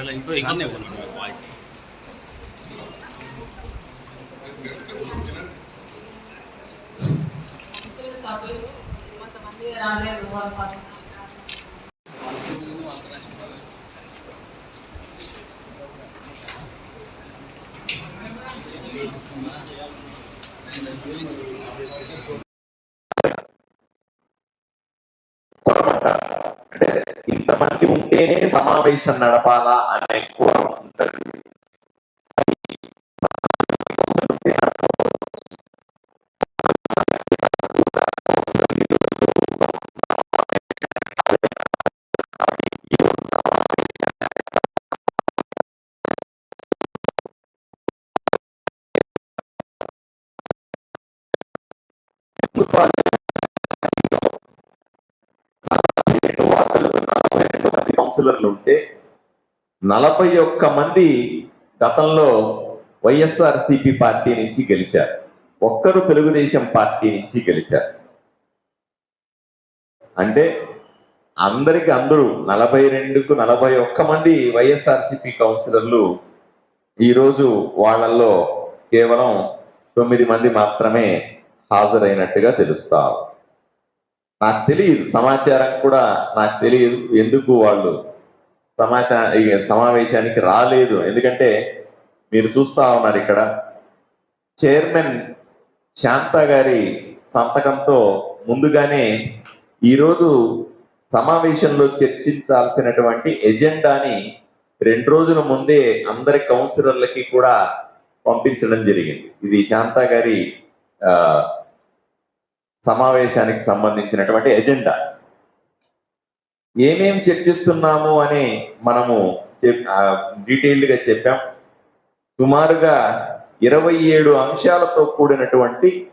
మాట్లాడలే ఇంకో ఇంకో వాయిస్ ముసలి సభ్యులు కొంతమంది రాలేదు వాళ్ళ పర్సనల్ ఇంతమంది ఉంటేనే సమావేశం నడపాలా అనే కోరం ఉంటుంది. రెండు కౌన్సిలర్లు ఉంటే నలభై ఒక్క మంది గతంలో వైఎస్ఆర్సిపి పార్టీ నుంచి గెలిచారు. ఒక్కరు తెలుగుదేశం పార్టీ నుంచి గెలిచారు. అంటే అందరికి అందరూ నలభై రెండుకు నలభై ఒక్క మంది వైఎస్ఆర్సిపి కౌన్సిలర్లు ఈరోజు వాళ్ళల్లో కేవలం తొమ్మిది మంది మాత్రమే హాజరైనట్టుగా తెలుస్తారు నాకు తెలియదు సమాచారం కూడా నాకు తెలియదు ఎందుకు వాళ్ళు సమాచార సమావేశానికి రాలేదు. ఎందుకంటే మీరు చూస్తా ఉన్నారు ఇక్కడ చైర్మన్ శాంత గారి సంతకంతో ముందుగానే ఈరోజు సమావేశంలో చర్చించాల్సినటువంటి ఎజెండాని రెండు రోజుల ముందే అందరి కౌన్సిలర్లకి కూడా పంపించడం జరిగింది. ఇది శాంత గారి సమావేశానికి సంబంధించినటువంటి ఎజెండా. ఏమేం చర్చిస్తున్నాము అని మనము చెప్- చెప్పాం. సుమారుగా ఇరవై ఏడు అంశాలతో కూడినటువంటి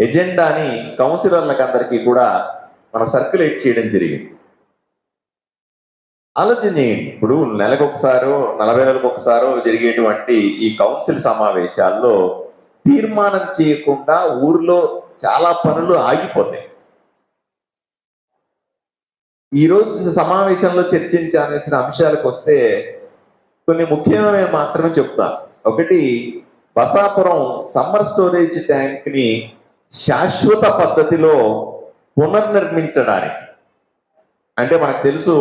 ఎజెండాని కౌన్సిలర్లకు అందరికీ కూడా మనం సర్క్యులేట్ చేయడం జరిగింది. ఆలోచన చేయండి. ఇప్పుడు నెలకు ఒకసారో నలభై నెలలకు ఒకసారో జరిగేటువంటి ఈ కౌన్సిల్ సమావేశాల్లో తీర్మానం చేయకుండా ఊర్లో చాలా పనులు ఆగిపోతాయి. ఈరోజు సమావేశంలో చర్చించాల్సిన అంశాలకు వస్తే కొన్ని ముఖ్యమైన మాత్రమే చెప్తా. ఒకటి బసాపురం సమ్మర్ స్టోరేజ్ ట్యాంక్ని శాశ్వత పద్ధతిలో పునర్నిర్మించడానికి. అంటే మనకు తెలుసు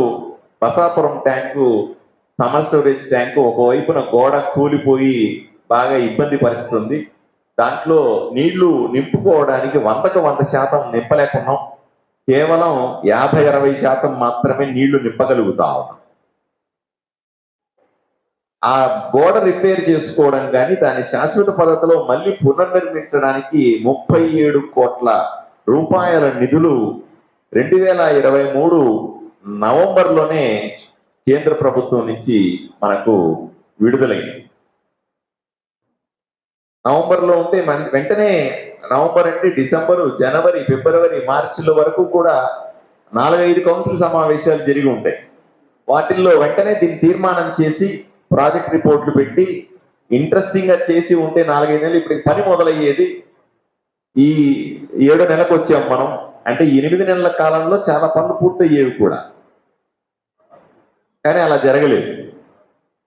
Basapuram tank summer storage tank ఒకవైపున గోడ కూలిపోయి బాగా ఇబ్బంది పరుస్తుంది. దాంట్లో నీళ్ళు నింపుకోవడానికి వందకు వంద శాతం నింపలేకున్నాం. కేవలం యాభై అరవై శాతం మాత్రమే నీళ్ళు నింపగలుగుతా ఆ గోడ రిపేర్ చేసుకోవడం కానీ దాని శాశ్వత పద్ధతిలో మళ్ళీ పునర్నిర్మించడానికి ముప్పై ఏడు కోట్ల రూపాయల నిధులు రెండు వేల ఇరవై మూడు నవంబర్లోనే కేంద్ర ప్రభుత్వం నుంచి మనకు విడుదలైంది నవంబర్లో ఉంటే మన వెంటనే నవంబర్ నుండి డిసెంబరు జనవరి ఫిబ్రవరి మార్చిల వరకు కూడా నాలుగైదు కౌన్సిల్ సమావేశాలు జరిగి ఉంటాయి. వాటిల్లో వెంటనే దీన్ని తీర్మానం చేసి ప్రాజెక్ట్ రిపోర్ట్లు పెట్టి ఇంట్రెస్టింగ్గా చేసి ఉంటే నాలుగైదు నెలలు ఇప్పుడు పని మొదలయ్యేది ఈ ఏడో నెలకు వచ్చాం మనం. అంటే ఎనిమిది నెలల కాలంలో చాలా పనులు పూర్తయ్యేవి కూడా. కానీ అలా జరగలేదు.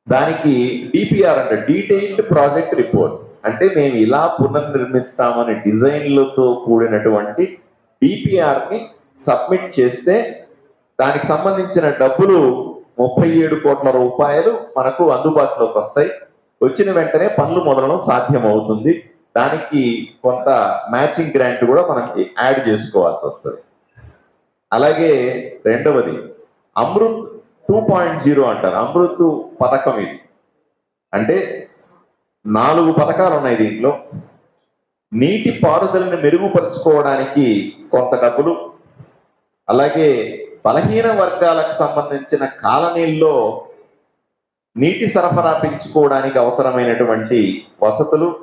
దానికి డిపిఆర్ అంటే డీటెయిల్డ్ ప్రాజెక్ట్ రిపోర్ట్. అంటే మేము ఇలా పునర్నిర్మిస్తామనే డిజైన్లతో కూడినటువంటి డిపిఆర్ని సబ్మిట్ చేస్తే దానికి సంబంధించిన డబ్బులు ముప్పై ఏడు కోట్ల రూపాయలు మనకు అందుబాటులోకి వస్తాయి. వచ్చిన వెంటనే పనులు మొదలడం సాధ్యం అవుతుంది దానికి కొంత మ్యాచింగ్ గ్రాంట్ కూడా మనం యాడ్ చేసుకోవాల్సి వస్తుంది. అలాగే రెండవది అమృత్ టూ పాయింట్ జీరో అంటారు. అమృత్ పథకం ఇది. అంటే నాలుగు పథకాలు ఉన్నాయి దీంట్లో. నీటి పారుదలని మెరుగుపరుచుకోవడానికి కొంత డబ్బులు. అలాగే బలహీన వర్గాలకు సంబంధించిన కాలనీల్లో నీటి సరఫరా పెంచుకోవడానికి అవసరమైనటువంటి వసతులు.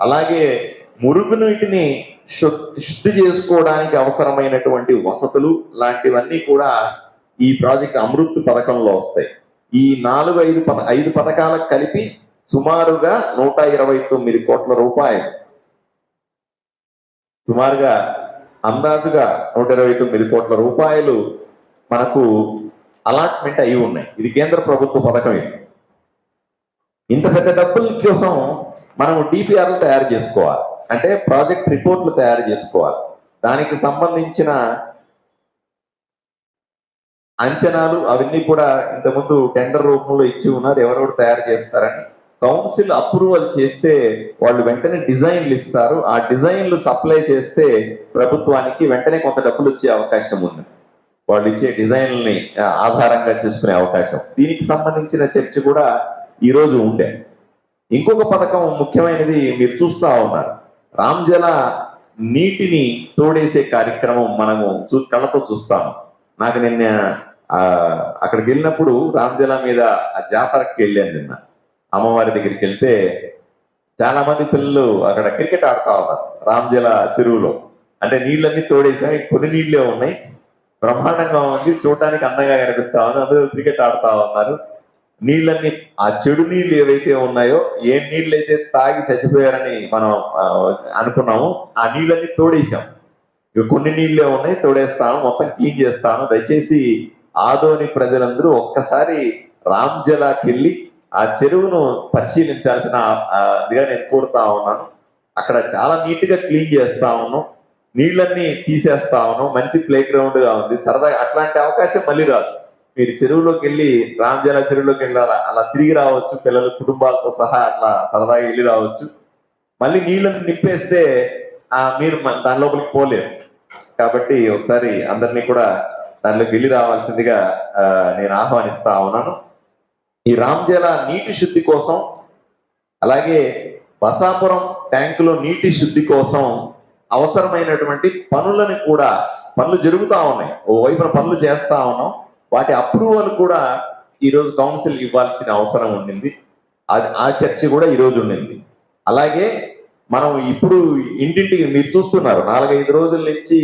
అలాగే మురుగునీటిని శుద్ధి చేసుకోవడానికి అవసరమైనటువంటి వసతులు లాంటివన్నీ కూడా ఈ ప్రాజెక్ట్ అమృత్ పథకంలో వస్తాయి. ఈ నాలుగు ఐదు పథ ఐదు పథకాలకు కలిపి సుమారుగా నూట ఇరవై తొమ్మిది కోట్ల రూపాయలు. సుమారుగా అందాజుగా నూట ఇరవై తొమ్మిది కోట్ల రూపాయలు మనకు అలాట్మెంట్ అయి ఉన్నాయి. ఇది కేంద్ర ప్రభుత్వ పథకమే ఇంత పెద్ద డబ్బుల కోసం మనం డిపిఆర్లు తయారు చేసుకోవాలి. అంటే ప్రాజెక్ట్ రిపోర్ట్లు తయారు చేసుకోవాలి. దానికి సంబంధించిన అంచనాలు అవన్నీ కూడా ఇంతకుముందు టెండర్ రూపంలో ఇచ్చి ఉన్నారు. ఎవరెవరు తయారు చేస్తారని కౌన్సిల్ అప్రూవల్ చేస్తే వాళ్ళు వెంటనే డిజైన్లు ఇస్తారు. ఆ డిజైన్లు సప్లై చేస్తే ప్రభుత్వానికి వెంటనే కొంత డబ్బులు వచ్చే అవకాశం ఉంది. వాళ్ళు ఇచ్చే డిజైన్లని ఆధారంగా చేసుకునే అవకాశం. దీనికి సంబంధించిన చర్చ కూడా ఈరోజు ఉండే. ఇంకొక పథకం ముఖ్యమైనది మీరు చూస్తా ఉన్నారు. రామ్జల నీటిని తోడేసే కార్యక్రమం మనము చూ కళ్ళతో చూస్తాము. నాకు నిన్న అక్కడికి వెళ్ళినప్పుడు రామ్జల మీద ఆ జాతరకి వెళ్ళాను నిన్న. అమ్మవారి దగ్గరికి వెళ్తే చాలా మంది పిల్లలు అక్కడ క్రికెట్ ఆడుతా ఉన్నారు. రామ్జల చెరువులో. అంటే నీళ్ళన్నీ తోడేసాయి కొన్ని నీళ్ళే ఉన్నాయి. బ్రహ్మాండంగా ఉంది. చూడటానికి అందంగా కనిపిస్తా ఉంది. అందరూ క్రికెట్ ఆడుతా ఉన్నారు. నీళ్ళన్నీ ఆ చెడు నీళ్ళు ఏవైతే ఉన్నాయో ఏ నీళ్ళు అయితే తాగి చచ్చిపోయారని మనం అనుకున్నాము ఆ నీళ్ళన్నీ తోడేసాం ఇక కొన్ని నీళ్ళే ఉన్నాయి. తోడేస్తాను. మొత్తం క్లీన్ చేస్తాను. దయచేసి ఆదోని ప్రజలందరూ ఒక్కసారి రామ్జలాకి వెళ్ళి ఆ చెరువును పరిశీలించాల్సిన ఆ, నేను కోరుతా ఉన్నాను. అక్కడ చాలా నీట్గా క్లీన్ చేస్తా ఉన్నాం. నీళ్ళన్నీ తీసేస్తా ఉన్నాం. మంచి ప్లే గ్రౌండ్గా ఉంది. సరదాగా అట్లాంటి అవకాశం మళ్ళీ రాదు. మీరు చెరువులోకి వెళ్ళి రామజల చెరువులోకి వెళ్ళి అలా తిరిగి రావచ్చు. పిల్లలు కుటుంబాలతో సహా అట్లా సరదాగా వెళ్ళి రావచ్చు. మళ్ళీ నీళ్ళని నింపేస్తే ఆ మీరు దాని లోపలికి పోలేరు. కాబట్టి ఒకసారి అందరినీ కూడా దానిలోకి వెళ్ళి రావాల్సిందిగా నేను ఆహ్వానిస్తా ఉన్నాను. ఈ రామ్జల నీటి శుద్ధి కోసం అలాగే బసాపురం ట్యాంకులో నీటి శుద్ధి కోసం అవసరమైనటువంటి పనులను కూడా పనులు జరుగుతూ ఉన్నాయి. ఓ వైపున పనులు చేస్తూ ఉన్నాం. వాటి అప్రూవల్ కూడా ఈరోజు కౌన్సిల్ ఇవ్వాల్సిన అవసరం ఉండింది. అది ఆ చర్చ కూడా ఈ రోజు ఉండింది. అలాగే మనం ఇప్పుడు ఇంటింటికి మీరు చూస్తున్నారు నాలుగైదు రోజుల నుంచి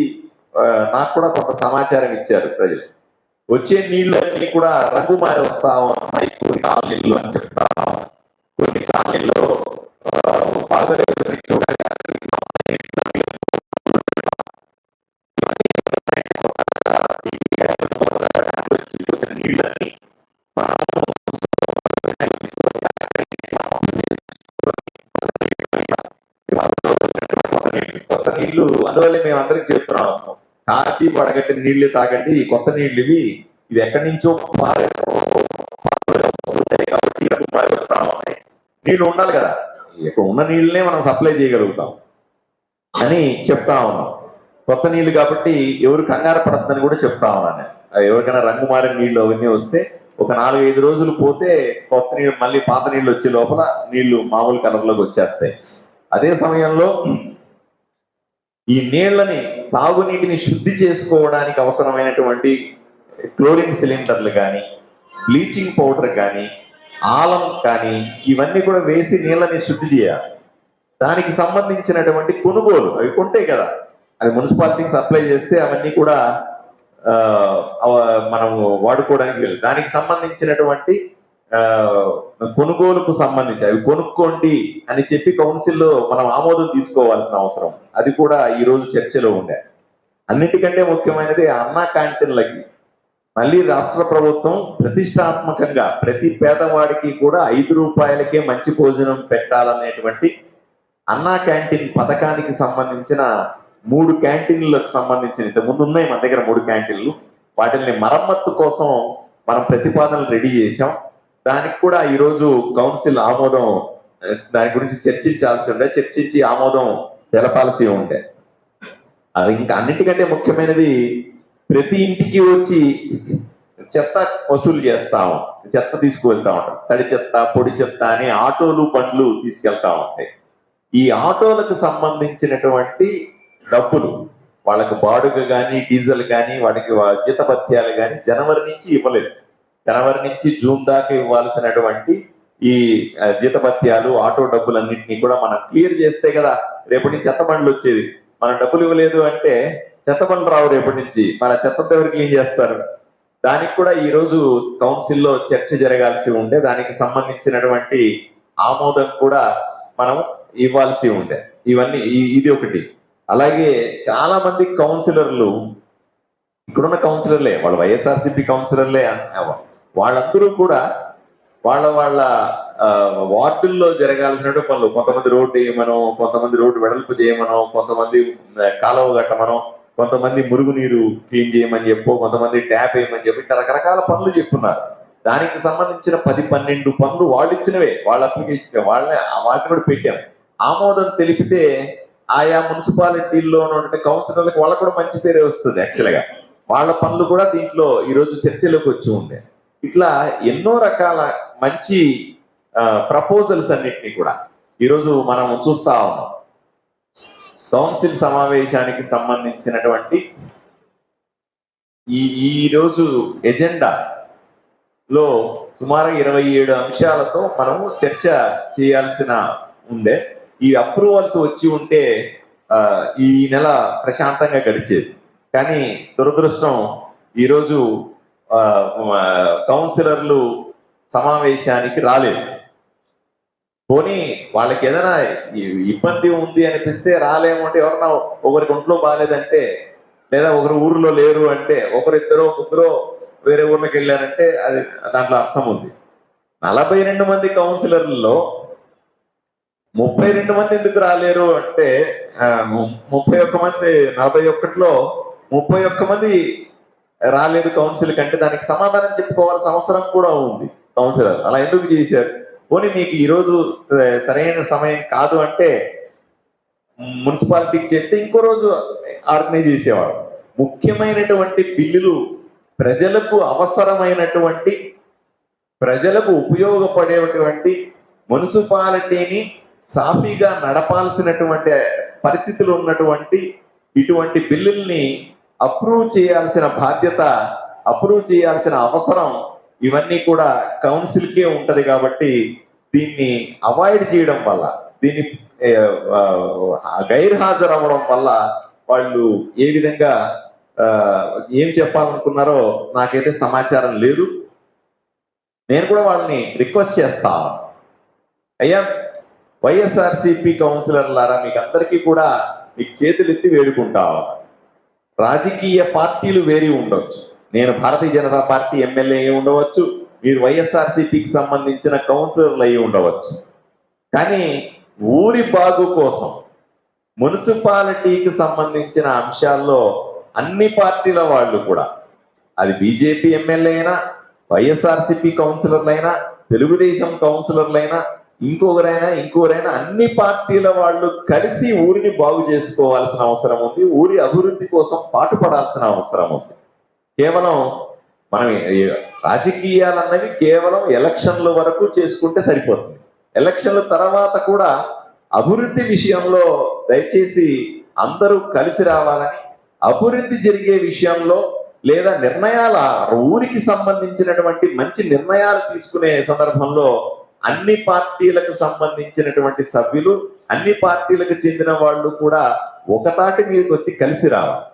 నాకు కూడా కొంత సమాచారం ఇచ్చారు ప్రజలు. వచ్చే నీళ్ళన్నీ కూడా రంగు మారి వస్తా ఉన్నాయి కొన్ని కాలనీలు అని చెప్తా కొన్ని కాలనీల్లో ఆ, బాగా నీళ్ళని కొత్త అందువల్ల మేము అందరికి చెప్తున్నాం. కాచి పడగట్టి నీళ్ళు తాగండి. ఈ కొత్త నీళ్ళు ఇవి ఇది ఎక్కడి నుంచో పారే- కాబట్టి వస్తా ఉన్నాయి. నీళ్ళు ఉండాలి కదా. ఇక్కడ ఉన్న నీళ్ళనే మనం సప్లై చేయగలుగుతాం. అని చెప్తా ఉన్నాం. కొత్త నీళ్ళు కాబట్టి ఎవరు కంగారు పడద్దని కూడా చెప్తా ఉన్నాను ఎవరికైనా రంగు మారిన నీళ్ళు అవన్నీ వస్తే ఒక నాలుగైదు రోజులు పోతే కొత్త నీళ్ళు మళ్ళీ పాత నీళ్ళు వచ్చే లోపల నీళ్ళు మామూలు కలర్లోకి వచ్చేస్తాయి. అదే సమయంలో ఈ నీళ్ళని తాగునీటిని శుద్ధి చేసుకోవడానికి అవసరమైనటువంటి క్లోరిన్ సిలిండర్లు కానీ బ్లీచింగ్ పౌడర్ కానీ ఆలం కానీ ఇవన్నీ కూడా వేసి నీళ్ళని శుద్ధి చేయాలి. దానికి సంబంధించినటువంటి కొనుగోలు అవి కొంటాయి కదా. అవి మున్సిపాలిటీకి సప్లై చేస్తే అవన్నీ కూడా మనము మనం వాడుకోవడానికి దానికి సంబంధించినటువంటి కొనుగోలుకు సంబంధించి అవి కొనుక్కోండి అని చెప్పి కౌన్సిల్లో మనం ఆమోదం తీసుకోవాల్సిన అవసరం. అది కూడా ఈ రోజు చర్చలో ఉండే. అన్నిటికంటే ముఖ్యమైనది అన్నా క్యాంటీన్లకి. మళ్ళీ రాష్ట్ర ప్రభుత్వం ప్రతిష్టాత్మకంగా ప్రతి పేదవాడికి కూడా ఐదు రూపాయలకే మంచి భోజనం పెట్టాలనేటువంటి అన్నా క్యాంటీన్ పథకానికి సంబంధించిన మూడు క్యాంటీన్లకు సంబంధించిన ఇంతకుముందు ఉన్నాయి మన దగ్గర మూడు క్యాంటీన్లు. వాటిని మరమ్మత్తు కోసం మనం ప్రతిపాదనలు రెడీ చేశాం. దానికి కూడా ఈరోజు కౌన్సిల్ ఆమోదం దాని గురించి చర్చించాల్సి ఉండే చర్చించి ఆమోదం తెలపాల్సి ఉండే. అది ఇంకా అన్నిటికంటే ముఖ్యమైనది ప్రతి ఇంటికి వచ్చి చెత్త వసూలు చేస్తాము చెత్త తీసుకువెళ్తా ఉంటాం. తడి చెత్త పొడి చెత్త అని ఆటోలు బండ్లు తీసుకెళ్తా ఉంటాయి. ఈ ఆటోలకు సంబంధించినటువంటి డబ్బులు వాళ్ళకు బాడుగ కానీ డీజిల్ కానీ వాటికి జీతపత్యాలు కానీ జనవరి నుంచి ఇవ్వలేదు. జనవరి నుంచి జూన్ దాకా ఇవ్వాల్సినటువంటి ఈ జీతభత్యాలు ఆటో డబ్బులన్నింటినీ కూడా మనం క్లియర్ చేస్తే కదా రేపటి నుంచి చెత్త బండ్లు వచ్చేది మనం డబ్బులు ఇవ్వలేదు అంటే చెత్త బండ్లు రావు రేపటి నుంచి. మన చెత్త ఎవరు క్లీన్ చేస్తారు? దానికి కూడా ఈ రోజు కౌన్సిల్లో చర్చ జరగాల్సి ఉండే దానికి సంబంధించినటువంటి ఆమోదం కూడా మనం ఇవ్వాల్సి ఉండే. ఇవన్నీ ఇది ఒకటి. అలాగే చాలా మంది కౌన్సిలర్లు ఇక్కడున్న కౌన్సిలర్లే వాళ్ళు వైఎస్ఆర్సీపీ కౌన్సిలర్లే వాళ్ళందరూ కూడా వాళ్ళ వాళ్ళ వార్డుల్లో జరగాల్సిన పనులు. కొంతమంది రోడ్డు వేయమనో కొంతమంది రోడ్డు వెడల్పు చేయమనో కొంతమంది కాలువ కట్టమనో కొంతమంది మురుగునీరు క్లీన్ చేయమని చెప్పు కొంతమంది ట్యాప్ వేయమని చెప్పి ఇట్లా రకరకాల పనులు చెప్పున్నారు దానికి సంబంధించిన పది పన్నెండు పనులు వాళ్ళు ఇచ్చినవే. వాళ్ళ అప్లికేషన్ వాళ్ళని వాటిని కూడా పెట్టాం. ఆమోదం తెలిపితే ఆయా మున్సిపాలిటీల్లో ఉన్నటువంటి కౌన్సిలర్లకు వాళ్ళకు కూడా మంచి పేరే వస్తుంది యాక్చువల్గా వాళ్ళ పనులు కూడా దీంట్లో ఈరోజు చర్చలోకి వచ్చి ఉండే. ఇట్లా ఎన్నో రకాల మంచి ప్రపోజల్స్ అన్నిటినీ కూడా ఈరోజు మనం చూస్తా ఉన్నాం. కౌన్సిల్ సమావేశానికి సంబంధించినటువంటి ఈ ఈ రోజు ఎజెండా లో సుమారు ఇరవై ఏడు అంశాలతో మనము చర్చ చేయాల్సిన ఉండే. ఈ అప్రూవల్స్ వచ్చి ఉంటే ఈ నెల ప్రశాంతంగా గడిచేది. కానీ దురదృష్టం ఈరోజు కౌన్సిలర్లు సమావేశానికి రాలేదు. పోనీ వాళ్ళకి ఏదైనా ఇబ్బంది ఉంది అనిపిస్తే రాలేము అంటే ఎవరన్నా ఒకరికి ఒంట్లో బాగాలేదంటే లేదా ఒకరు ఊర్లో లేరు అంటే ఒకరిద్దరో ముగ్గురో వేరే ఊర్లోకి వెళ్ళారంటే అది దాంట్లో అర్థం ఉంది. నలభై రెండు మంది కౌన్సిలర్లలో ముప్పై రెండు మంది ఎందుకు రాలేరు అంటే ముప్పై ఒక్క మంది నలభై ఒక్కటిలో ముప్పై ఒక్క మంది రాలేదు కౌన్సిల్ కంటే దానికి సమాధానం చెప్పుకోవాల్సిన అవసరం కూడా ఉంది. కౌన్సిలర్ అలా ఎందుకు చేశారు? పోనీ మీకు ఈరోజు సరైన సమయం కాదు అంటే మున్సిపాలిటీకి చెప్తే ఇంకో రోజు ఆర్గనైజ్ చేసేవాడు ముఖ్యమైనటువంటి బిల్లులు ప్రజలకు అవసరమైనటువంటి ప్రజలకు ఉపయోగపడేటువంటి మున్సిపాలిటీని సాఫీగా నడపాల్సినటువంటి పరిస్థితులు ఉన్నటువంటి ఇటువంటి బిల్లుల్ని అప్రూవ్ చేయాల్సిన బాధ్యత అప్రూవ్ చేయాల్సిన అవసరం ఇవన్నీ కూడా కౌన్సిల్కే ఉంటది కాబట్టి దీన్ని అవాయిడ్ చేయడం వల్ల దీన్ని గైర్హాజరు అవ్వడం వల్ల వాళ్ళు ఏ విధంగా ఏం చెప్పాలనుకున్నారో నాకైతే సమాచారం లేదు. నేను కూడా వాళ్ళని రిక్వెస్ట్ చేస్తాను అయ్యా వైఎస్ఆర్సిపి కౌన్సిలర్లారా మీకు అందరికీ కూడా మీకు చేతులెత్తి వేడుకుంటాము రాజకీయ పార్టీలు వేరి ఉండొచ్చు. నేను భారతీయ జనతా పార్టీ ఎమ్మెల్యే అయి ఉండవచ్చు మీరు వైఎస్ఆర్సీపీకి సంబంధించిన కౌన్సిలర్లు అయి ఉండవచ్చు. కానీ ఊరి బాగు కోసం మున్సిపాలిటీకి సంబంధించిన అంశాల్లో అన్ని పార్టీల వాళ్ళు కూడా అది బీజేపీ ఎమ్మెల్యే అయినా వైఎస్ఆర్సీపీ కౌన్సిలర్లైనా తెలుగుదేశం కౌన్సిలర్లైనా ఇంకొకరైనా ఇంకొకరైనా అన్ని పార్టీల వాళ్ళు కలిసి ఊరిని బాగు చేసుకోవాల్సిన అవసరం ఉంది. ఊరి అభివృద్ధి కోసం పాటుపడాల్సిన అవసరం ఉంది. కేవలం మనం రాజకీయాలు అన్నవి కేవలం ఎలక్షన్ల వరకు చేసుకుంటే సరిపోతుంది. ఎలక్షన్ల తర్వాత కూడా అభివృద్ధి విషయంలో దయచేసి అందరూ కలిసి రావాలని అభివృద్ధి జరిగే విషయంలో లేదా నిర్ణయాల ఊరికి సంబంధించినటువంటి మంచి నిర్ణయాలు తీసుకునే సందర్భంలో అన్ని పార్టీలకు సంబంధించినటువంటి సభ్యులు అన్ని పార్టీలకు చెందిన వాళ్ళు కూడా ఒకతాటి మీదకి వచ్చి కలిసి రావాలి.